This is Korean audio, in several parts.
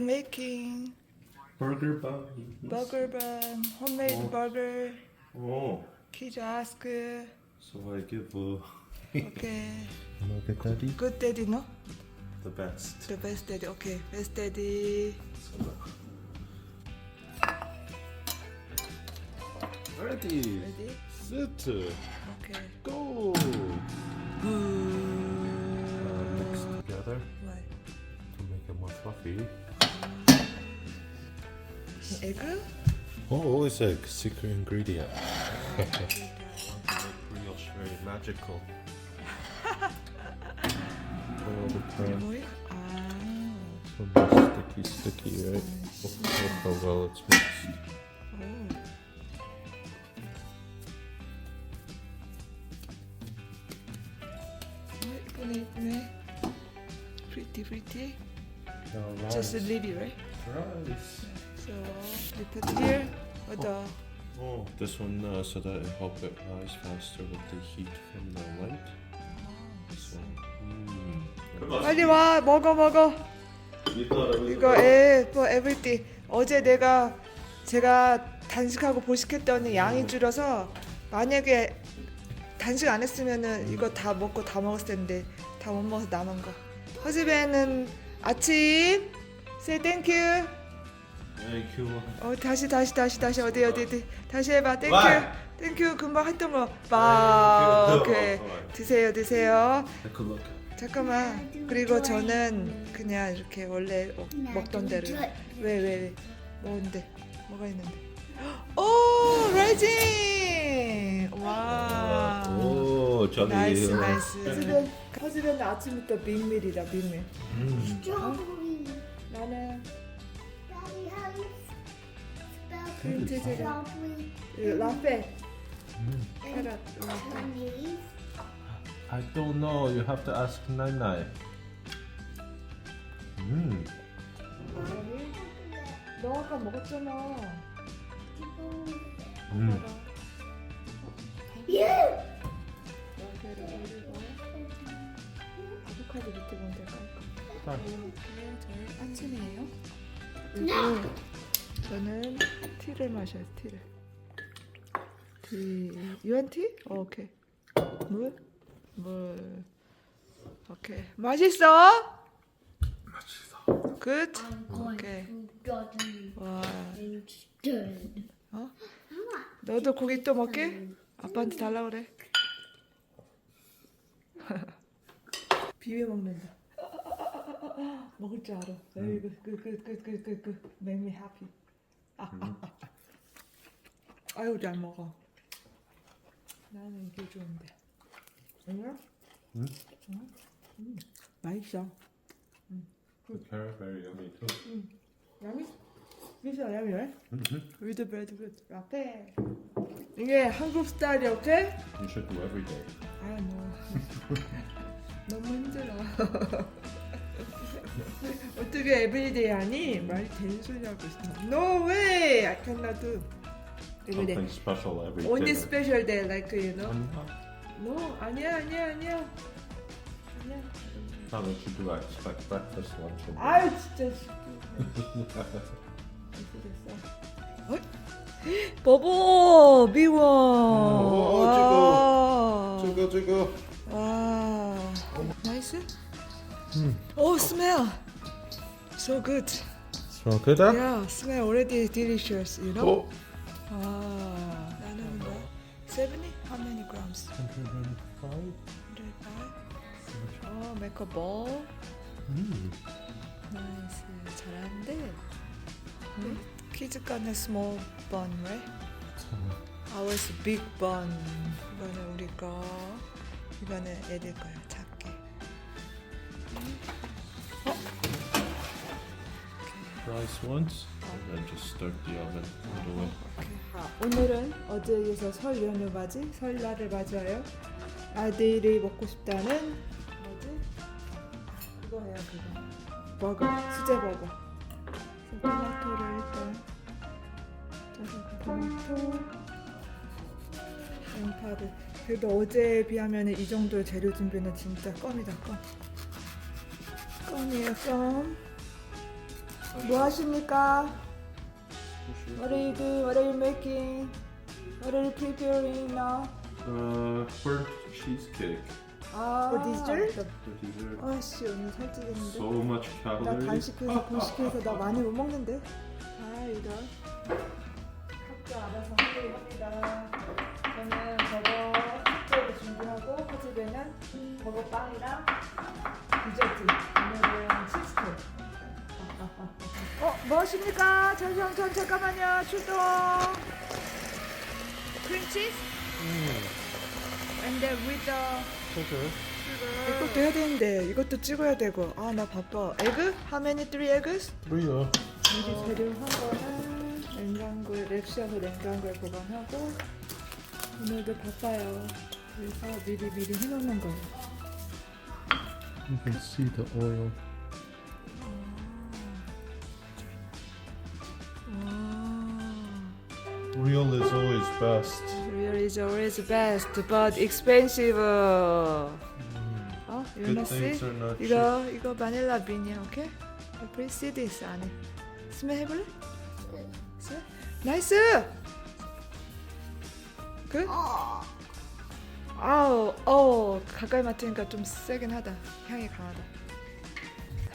making Burger bun. burger bun, homemade Oh. burger. Oh, Kids ask. so I give uh, Okay. Daddy Good daddy, no? the best. The best daddy. Okay, best daddy. Ready, Ready? sit, Okay. go. Uh, mix together What? to make it more fluffy. Egg? Oh, it's a secret ingredient. Brioche, very magical. oh, the crap. 뭐이? 아. So much sticky, sticky, right? Look how well it's mixed. 오. 어, 이쁘네 이쁘네. Pretty pretty. Now Just a rice. little, right? Rice. So we put here. What the? Oh, this one uh, so that it help it rise faster with the heat from the light. So, mm. 빨리 와 먹어 먹어. 이거 에 for everything. 어제 내가 제가 단식하고 보식했더니 양이 줄어서 만약에 단식 안 했으면은 이거 다 먹고 다 먹었을 텐데 다 못 먹어서 남은 거. 허즈배는 아침 say thank you. 어 다시 다시 다시 다시 어디 어디 어디 다시 해봐 땡큐. 땡큐 금방 했던 거 봐. Thank you. 오케이 Bye. 드세요 드세요. Look. 잠깐만 그리고 저는 그냥 이렇게 원래 어, 먹던 대로 왜왜왜 뭔데 뭐가 있는데 오 라이징 와 Oh, Johnny. 나이스 나이스 허즈변 아침부터 빅밀이다 빅밀 Mm. Strawberry. 나는 그린티즈가 strawberry 라페 Mm. Chinese? I don't know. You have to ask Nai Nai. Mm. 너 아까 먹었잖아 Mm. Yeah. 라페를 올리고 아보카도 밑에 보면 될까 Fine. 이렇게 저희 아침이에요. 그리고 저는 티를 마셔요. 티를. 티. 유한 티? 어, 오케이. 물? 물. 오케이. 맛있어? 맛있어. 굿. Garden 와. 어? 너도 고기 또 먹게? 아빠한테 달라 그래. 비벼 먹는다. 먹을 줄 알아. 그, 그그그그그그 make me happy. 아유 잘 먹어. 나는 이게 좋은데. 아니야? 응? 응? 음, 맛있어. The carrot very yummy too. 야미? 미션 야미 왜? Mm-hmm. 위드 브레드 굿. 라떼. 이게 한국 스타일이야, 오케이? You should do every day. 아, 뭐. 너무 힘들어. 어떻게 에브리데이 하니? 말이 되는 소리 하고 있어. No way! I cannot do. everyday. Something special every day. Only special day, like, you know? 아니야. No, 아니야, 아니야, 아니야. 아니야. How much you do I expect breakfast, lunch, and dinner? 아유, 진짜. 어? 버버 미워. 오, 와. 저거 저거. 와. 나이스. 음. 오, smell. So good. Smell good, huh? Yeah, smell already delicious. You know. Oh. 와. 나는 뭐? 70? How many grams? 105. 105. 어, make a ball. Mm. 나이스. 잘하는데. 응? 키즈 거는 small bun, right? Ours big bun. 이거는 우리 거. 이거는 애들 거야. 아, 오늘은 어제에 이어서 설 연휴 맞이 설날을 맞이하여 아들이 먹고 싶다는 뭐지? 그거 해요 그거. 버거 수제 버거. 그래서 토마토를 일단 짜서 토마토 양파를. 그래도 어제에 비하면 이 정도 재료 준비는 진짜 껌이다 껌 껌이에요 껌뭐 하십니까? What are you doing? What are you making? What are you preparing now? Uh, for cheesecake. 아, for dessert? For dessert. 아씨 오늘 살찌겠는데? So much 나 calories. 단식해서 분식해서 나 많이 못 먹는데. 아 이거 학교 알아서 하기로 합니다. 저는 버거 숙제를 준비하고 호집에는 버거 빵이랑 디저트. 오늘은 치즈케이크. 어, 뭐 하십니까? 잠시만, 잠- 잠깐만요. 출동. 크림치즈? And then with the Okay. 이것도 해야 되는데 이것도 찍어야 되고 아 나 바빠 에그? How many three eggs? Three. 미리 재료한 거는 냉장고에 랩시아서 냉장고에 보관하고 오늘도 바빠요 그래서 미리 미리 해놓는 거예요 You can see the oil. Real is always best. Real is always best but expensive 어? You wanna Good things see? are not cheap. 이거 이거 바닐라 빈이야 오케이? Please see this 안에 스멜 해볼래? 스멜? 나이스! 그? 아우 어 가까이 맡으니까 좀 세긴 하다. 향이 강하다.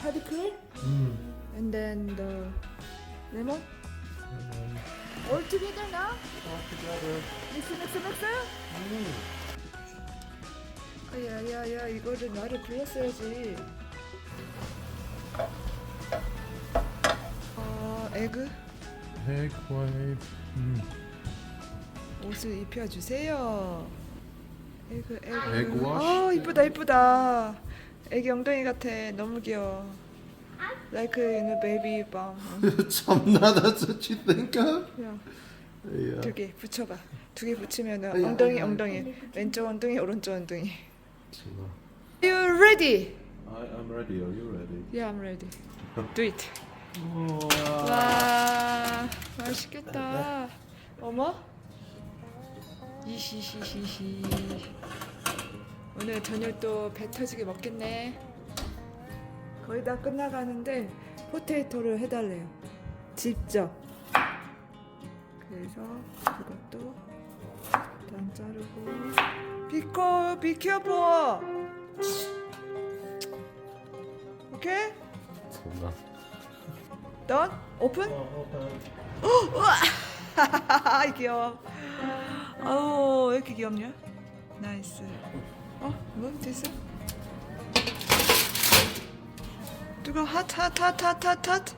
헤드 크림 Mm. and then the lemon? all together now? All together. 믹스 믹스 믹스 야야야 이거를 나를 불렀어야지. 어 에그? Egg white. Mm. 옷을 입혀주세요 에그 에그 Egg wash? 아 이쁘다 이쁘다 애기 엉덩이 같아 너무 귀여워 like you know baby bum Samna, that's what you think of? 그냥 Yeah. 두개 붙여봐 두 개 붙이면 아야, 엉덩이 아야. 엉덩이 왼쪽 엉덩이 오른쪽 엉덩이 Samna. You ready? I am ready. Are you ready? Yeah I'm ready Do it. 와 맛있겠다 어머 이시시시시. 오늘 저녁 또배 터지게 먹겠네. 거의 다 끝나가는데 포테이토를 해달래요. 직접. 그래서 이것도 일단 자르고. 비코 비켜보. 오케이? Samna. 던? 오픈? 귀여워. 아우 왜 이렇게 귀엽냐? 나이스. 어, 뭐 됐어? 뜨거 핫핫핫핫핫핫.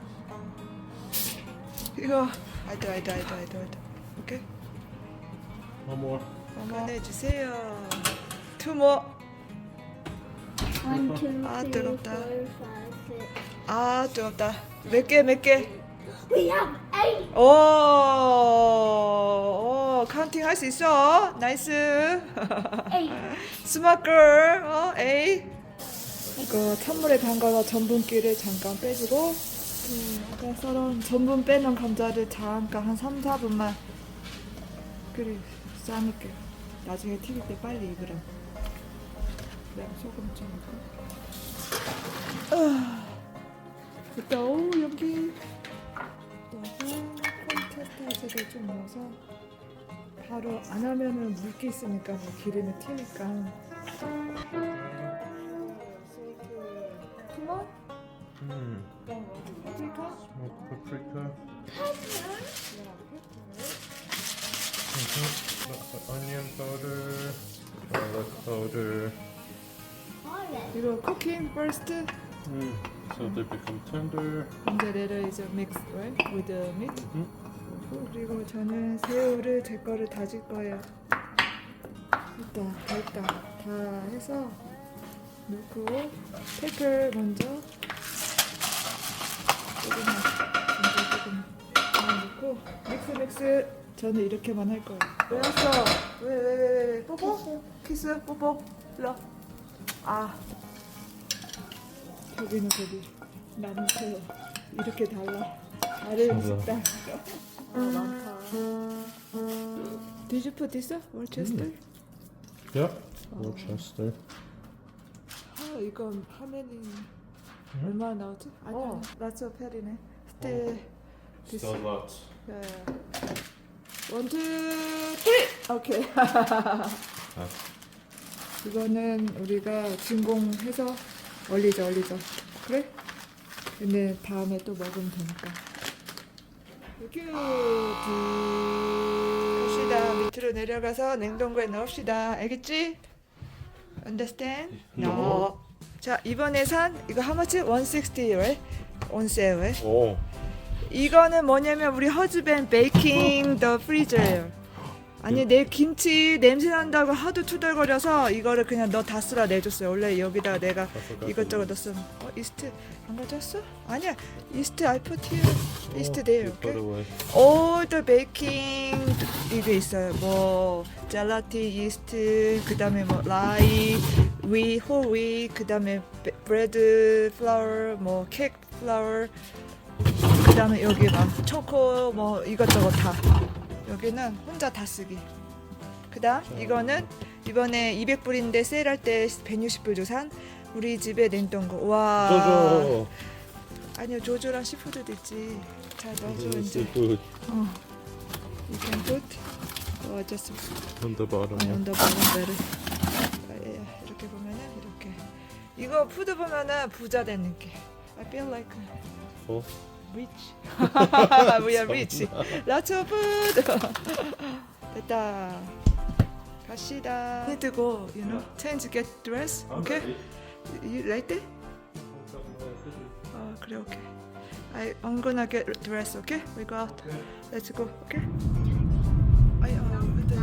이거 아이다 아이다 아이다 아이다 아이다. 오케이. One more. 보내 주세요. 투모. One, two, 아, three, 뜨겁다. four, five, six. 아 뜨겁다. 몇 개 몇 개? We have eight. 오, 오 카운팅 할 수 있어. 나이스. 스마트 걸. 어, 에이. 이거 찬물에 담가서 전분기를 잠깐 빼주고 그 아까 썰은 전분 빼는 감자를 잠깐 한 3, 4분만 그래 삶을게요. 나중에 튀길 때 빨리 익으라. 그다음 소금 좀 넣고. 아, 일단 오 여기 넣어서 콘테스트를 좀 넣어서 바로 안 하면은 물기 있으니까 뭐 기름이 튀니까. 토마? Mm. 파프리카? Smoked paprika. Mhm. Onion powder. Garlic powder. 이거 쿠킹 first Mm. So they become tender. and then later is a mix right with the meat. Mhm. 그리고 저는 새우를 제 거를 다질 거예요. 일단 됐다. 다 해서 넣고 페퍼 먼저 조금만 먼저 조금 다 넣고 믹스 믹스. 저는 이렇게만 할 거예요. 왜 왔어? 왜 왜 왜왜 뽀뽀? 키스? 뽀뽀? 일로 아. 저기는 저기. 나는 저 이렇게 달라. 나를 맞아. 아 많다 Did you put this? Worcester? Yeah. Worcester. 아 이건 화면이 얼마나 나오지? 아니야 어, 라츠 페리네 Still. This. Still lots. Yeah. One, two, three. 오케이. 이거는 우리가 진공해서 얼리죠, 얼리죠. 그래? 근데 다음에 또 먹으면 되니까. 큐. 갑시다. 밑으로 내려가서 냉동고에 넣읍시다. 알겠지? Understand? No. 자 이번에 산 이거 how much? 160, right? On sale. right? Oh. 이거는 뭐냐면 우리 허즈밴 베이킹 더 프리저예요. 아니 내 김치 냄새 난다고 하도 투덜거려서 이거를 그냥 너 다 쓰라 내줬어요. 원래 여기다가 내가 이것저것 넣었어. 어 이스트 안 가져왔어? 아니야 이스트 I put here. 이스트 there. You put Okay. away. All the baking 이게 있어요. 뭐 젤라틴 이스트 그다음에 뭐 라이 위 홀위 그다음에 브레드 플라워 뭐 케이크 플라워 그다음에 여기 막 초코 뭐 이것저것 다 여기는 혼자 다 쓰기. 그다음 이거는 이번에 200불인데 세일할 때 160불 조산. 우리 집에 냉동고 와. Jojo. 아니요 조조랑 시푸드도 있지 잘 넣어줘 이제 seafood 어. You can put 어 just on the bottom. better 아, 예, 예. 이렇게 보면은 이렇게. 이거 푸드 보면은 부자 된 느낌 I feel like Oh. Rich we are rich lots of food 됐다 갑시다 need to go you know change get dress okay you like that 어 그래 오케이 I I'm gonna get dress okay we go out let's go okay 아야 근데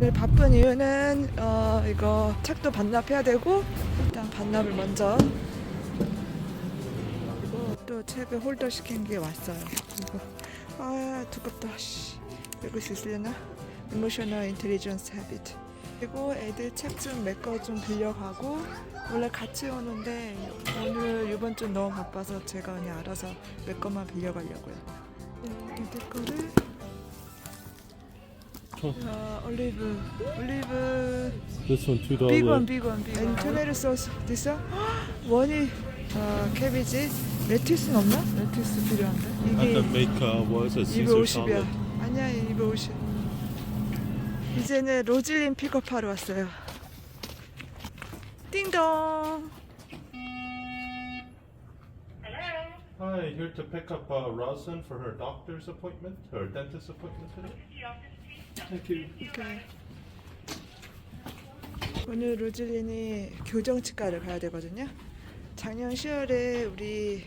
오늘 바쁜 이유는 어 이거 책도 반납해야 되고 일단 반납을 먼저 또 책을 홀더 시킨 게 왔어요. 이거 아 두껍다. 씨 읽을 수 있으려나? Emotional Intelligence Habit. 그리고 애들 책 좀 몇 거 좀 빌려가고 원래 같이 오는데 오늘 이번 주 너무 바빠서 제가 그냥 알아서 몇 것만 빌려가려고요. 애들 거를. 야, 올리브 올리브. This one two big one dollars. big one big one. 토마토 소스 this one? 원이 어, 캐비지 레티스는 없나? 레티스 필요한데 이게 uh, it? Caesar 250이야 salad. 아니야 250 이제는 로즐린 픽업하러 왔어요 띵동 Hi, here to pick up uh, Roslyn for her doctor's appointment, her dentist appointment today. Thank you. 오케이. 오늘 로즐린이 교정 치과를 가야 되거든요. 작년 10월에 우리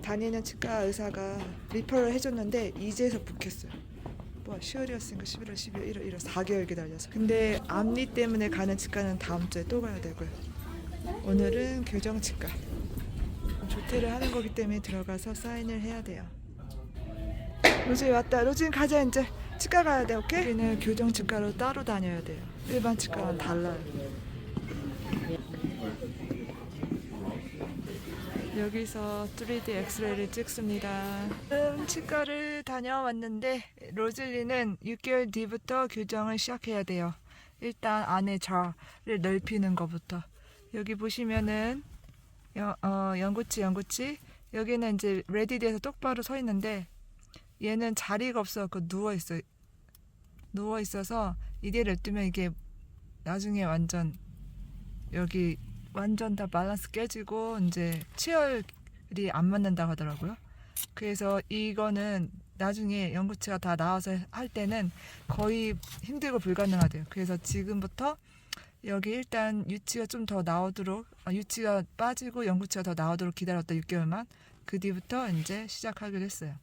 다니는 치과 의사가 리퍼를 해줬는데 이제서 북했어요. 뭐 10월이었으니까 11월, 12월, 1월, 1월 4개월 기다려서. 근데 앞니 때문에 가는 치과는 다음 주에 또 가야 되고요. 오늘은 교정 치과. 조퇴를 하는 거기 때문에 들어가서 사인을 해야 돼요. 로진 왔다. 로진 가자 이제. 치과 가야 돼, 오케이? 우리는 교정 치과로 따로 다녀야 돼요. 일반 치과랑 달라요. 여기서 3D 엑스레이를 찍습니다. 지금 치과를 다녀왔는데 로즐리는 6개월 뒤부터 교정을 시작해야 돼요. 일단 안에 절을 넓히는 것부터. 여기 보시면은 여, 어, 연구치 연구치 여기는 이제 레디돼서 똑바로 서 있는데 얘는 자리가 없어 그 누워 있어 누워 있어서 이게 냅두면 이게 나중에 완전 여기 완전 다 밸런스 깨지고 이제 치열이 안 맞는다고 하더라고요. 그래서 이거는 나중에 연구치가 다 나와서 할 때는 거의 힘들고 불가능하대요. 그래서 지금부터 여기 일단 유치가 좀 더 나오도록 아, 유치가 빠지고 연구치가 더 나오도록 기다렸다 6개월만 그 뒤부터 이제 시작하기로 했어요.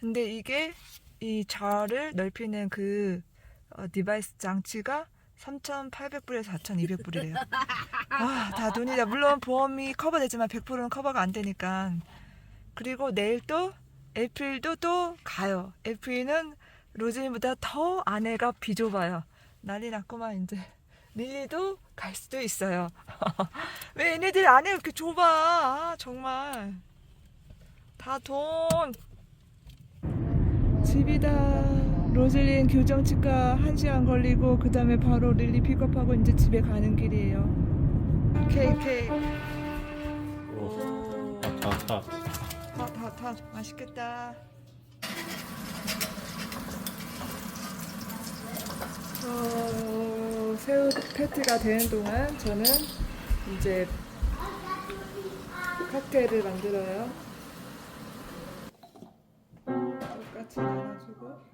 근데 이게 이 절을 넓히는 그 어, 디바이스 장치가 3,800불에서 4,200불이래요. 아, 다 돈이다. 물론 보험이 커버되지만 100%는 커버가 안 되니까. 그리고 내일 또 에프릴도 또 가요. 에프릴은 로즈님보다 더 아내가 비좁아요. 난리 났구만 이제. 릴리도 갈 수도 있어요. 왜 얘네들 안에 이렇게 좁아? 아, 정말. 다 돈. 집이다. 로즐린 교정 치과 1시간 걸리고 그 다음에 바로 릴리 픽업하고 이제 집에 가는 길이에요. 케이크 hot. 핫핫핫 맛있겠다. 어, 새우 패티가 되는 동안 저는 이제 칵테일을 만들어요. 똑같이 나눠주고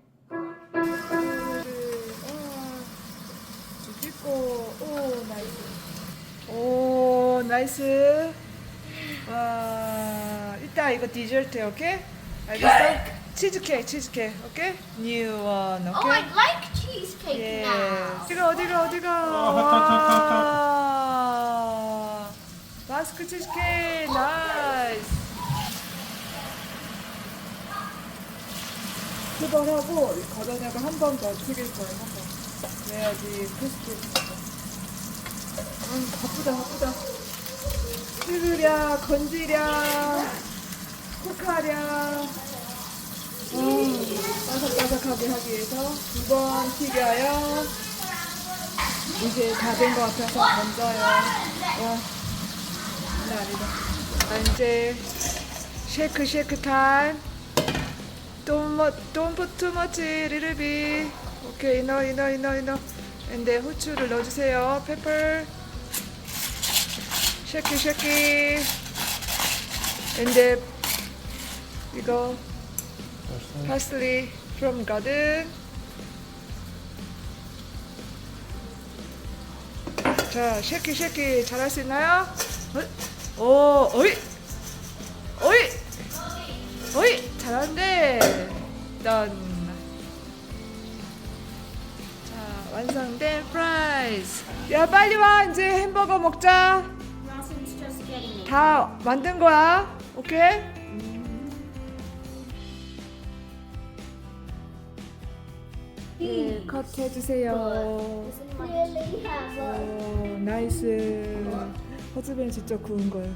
와 찍고 오 나이스 오 나이스 와 이따 이거 디저트 오케이 알겠어? 치즈케이크 치즈케이크 오케이? 뉴 원, Oh, 오케이? I like cheesecake 예. now. 어디가 어디가 어디가 와. 마스크 치즈케이크 나이스 두번 하고 걷어내가 한번 더 튀길 거예요 한 번 그래야지 크리스피 음 바쁘다 바쁘다 찌르랴 건지랴 쿡하랴 음, 바삭바삭하게 하기 위해서 두 번 튀겨요. 이제 다 된 것 같아서 던져요. 와, 장난 아니다. 자, 이제 쉐이크 쉐이크 타임. Don't, don't put too much, little bit. 오케이, 이너, 이너, 이너, 이너. 근데 후추를 넣어주세요. 페퍼. 쉐이크 쉐이크. 근데 이거 parsley from garden. 자, 쉐키 쉐키 잘할 수 있나요? 어? 오, 어이, 어이, 어이, 잘하는데. 던. 완성된 프라이즈. 야, 빨리 와. 이제 햄버거 먹자. 다 만든 거야. 오케이? 네, 컷 해주세요. 오, 나이스. 허즈벤 직접 구운 거예요.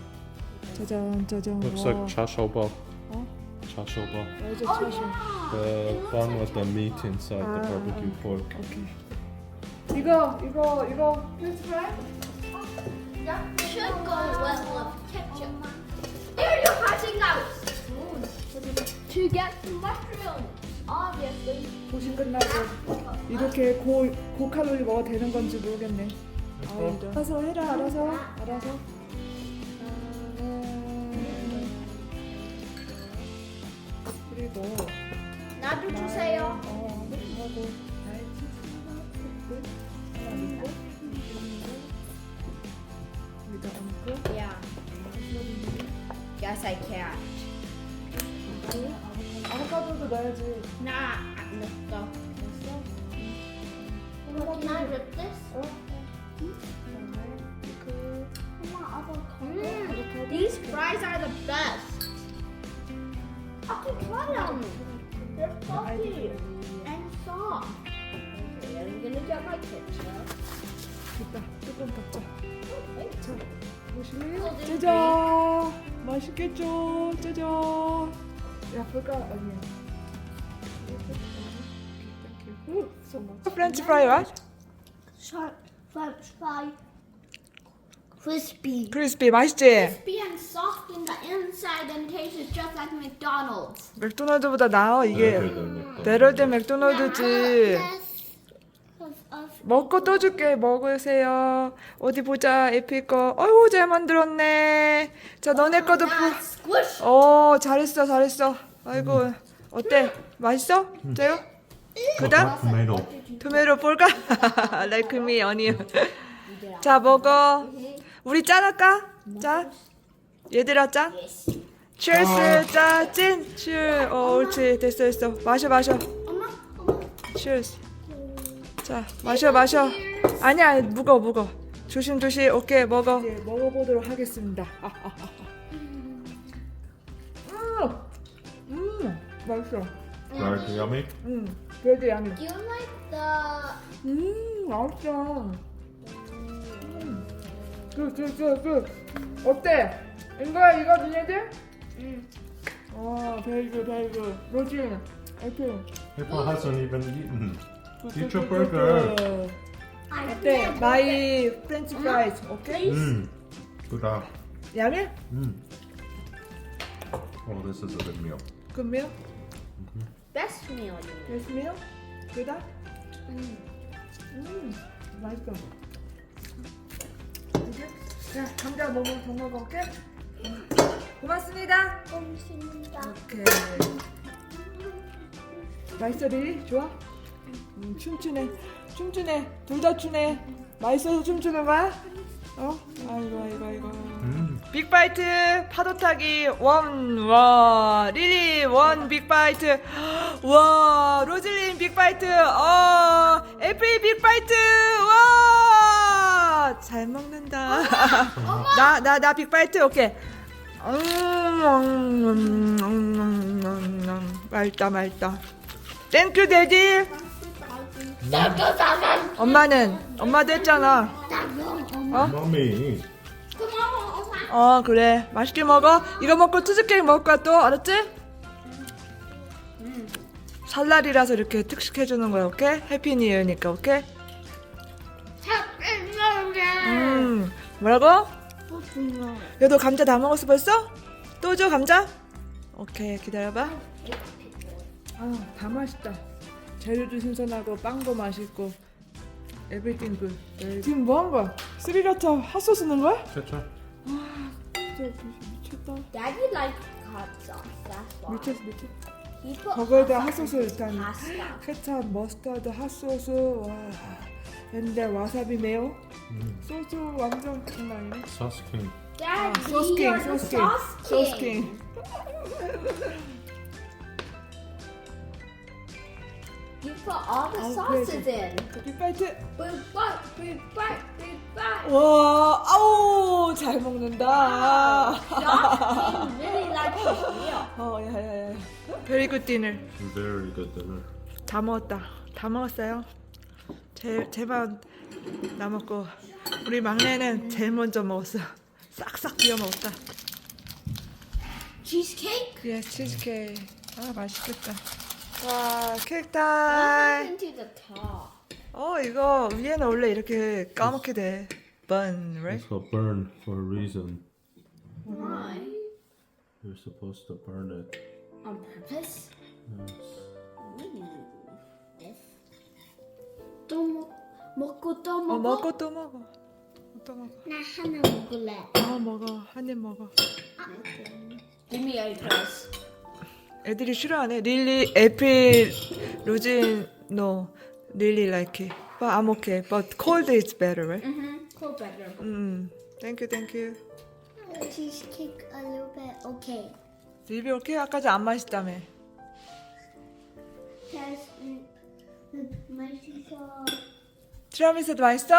짜잔, 짜잔. Looks 와. like chashoba. 어? Chashoba. 어제 Oh 차슈. yeah. The bun with the meat inside the Ah, barbecue ah. pork. 오케이. 이거, 이거, 이거 프렌치 프라이? That should go well with ketchup. There you're passing out. To get the mushroom, obviously. 보신 끝나고 이렇게 고, 고칼로리 먹어도 되는 건지 모르겠네. 알아서 해라, 알아서. 알아서. 아, 그리고 나도 주세요. 어, 하고 Yes, I can. 아보카도도 넣어야지. Nah, let's go. 됐어? Can I rip this? 어? 그다음에 그 Mm, these fries are the best. I can try them. They're fluffy and soft. Okay, I'm gonna get my ketchup. 됐다. 조금 더 짜. Okay. 자, 보실래요? Golden 짜잔! 맛있겠죠? 짜잔! 야플까? 아니야. 프렌치 프라이 와? Sharp French fry. Crispy. 크리스피 맛있지? Crispy and soft in the inside and tastes just like McDonald's. 맥도날드보다 나아 이게 베럴 된 맥도날드지 Yes. 먹고 또 줄게. 먹으세요. 어디 보자. 에피 거. 어이구 잘 만들었네. 자 너네 거도 Now 부... 어 잘했어 잘했어. 아이고 어때? 맛있어? 짜요? 그다음 Tomato. 토메로 볼까? like me onion 자 먹어. 우리 짠할까? 짠 얘들아 짠 cheers 짜찐 cheers 어 옳지. 됐어 됐어. 마셔 마셔. 엄마, 엄마. cheers 자 마셔 마셔. 아니야 묵어 묵어. 조심 조심 오케이 먹어. 이제 먹어보도록 하겠습니다. 음, 음 맛있어. Very yummy. 음 그래도 양이 Do you like the 음 맛있어. 굿굿굿굿 어때? 인거야 이거 니네들? Mm. 와 베이글 베이글 로진 애플 People hasn't even eaten. 굿굿굿굿. burger. I 어때 마이 프렌치 프라이즈 오케이 Mmm. Good. 양해 Mmm. Oh, this is a good meal. Good meal? Best meal. Best meal? Good? 음, 맛있어. 이제 자, 감자 먹어, 더 먹어볼게. 고맙습니다. 고맙습니다. 오케이. 맛있어, 리리? 좋아? 음, 춤추네. 춤추네. 둘 다 추네. 맛있어서 춤추는 거야? 어? 아이고, 아이고, 아이고. 빅바이트 파도 타기 원, 와, 리리 원 빅바이트, 와, 로즐린 빅바이트, 어, 애플 빅바이트, 와, 잘 먹는다. 나, 나, 나 빅바이트, 오케이. 음, 음, 음, 음, 음, 음, 맛있다, 맛있다. 땡큐, 데디. 엄마는, 엄마도 했잖아. 어? 엄마. 어 그래 맛있게 먹어 이거 먹고 치즈 케이크 먹을 거야 또 알았지? 설날이라서 이렇게 특식 해 주는 거야 오케이? 해피 뉴 이어니까 오케이? 음 뭐라고? 얘도 감자 다 먹었어 벌써? 또 줘 감자? 오케이 기다려봐 아다 맛있다 재료도 신선하고 빵도 맛있고 에브리띵 굿 지금 뭐 한 거야? 스리라차 핫소스 넣은 거야? Ketchup. 진짜 미쳤다 Daddy likes hot sauce. That's why. 미쳤어 미쳤어 He put 거기에다 hot sauce 핫소스 in 일단 pasta. 케찹, 머스타드, 핫소스 와 근데 와사비 매워? 소스 완전 장난 아니네 Sauce king. Daddy, 소스 킹, you're the 소스 킹, sauce 소스. 킹 You put all the Oh, sauces crazy. in. 빅바이트 Big bite, big bite, big bite. 와 아우 잘 먹는다 Josh really likes this meal. 어 야야야 베리 굿 디너 Very good dinner. 다 먹었다 다 먹었어요 제, 제만 남았고 우리 막내는 제일 먼저 먹었어 싹싹 비워 먹었다 Cheesecake? 예 치즈케이크 아 맛있겠다 와 케이크 타임 Into the top. 어 이거 위에는 원래 이렇게 까맣게 돼 bun right? It's called burn for a reason. Why? You're supposed to burn it. On purpose? Yes. Ooh. This. 또 먹, 먹고 또어 먹어? 먹고 또 먹어 또 먹어 나 하나 먹을래. 어 먹어 한 입 먹어 Give me a piece. 애들이 싫어하네 릴리 에필 로진 no really like it but I'm okay but cold is better right? Mm-hmm. Cool better. 음 thank you thank you Cheesecake a little bit okay. 리비 오케이 아까 전안 맛있다며 teacher. 티라미수도 맛있어?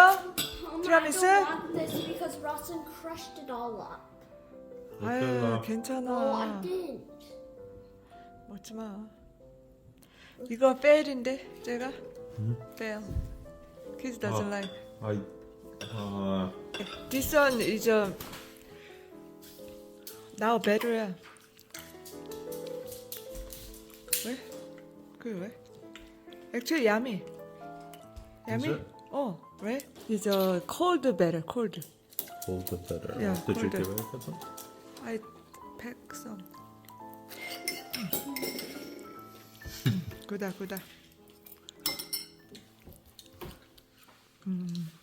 Oh, Tiramisu? I don't want this because Rawson crushed it all up. 아유 Okay, Oh, I 괜찮아 didn't. 먹지 마 이거 fail인데 제가 fail kids doesn't 아. like I. Uh, This one is a now better. 왜? 그 왜? Actually yummy. Yummy? it? 어, 왜? It's a cold better, cold. hold it better. Yeah, Did you hold it. give it some? I pack some. 그다 그다. 음.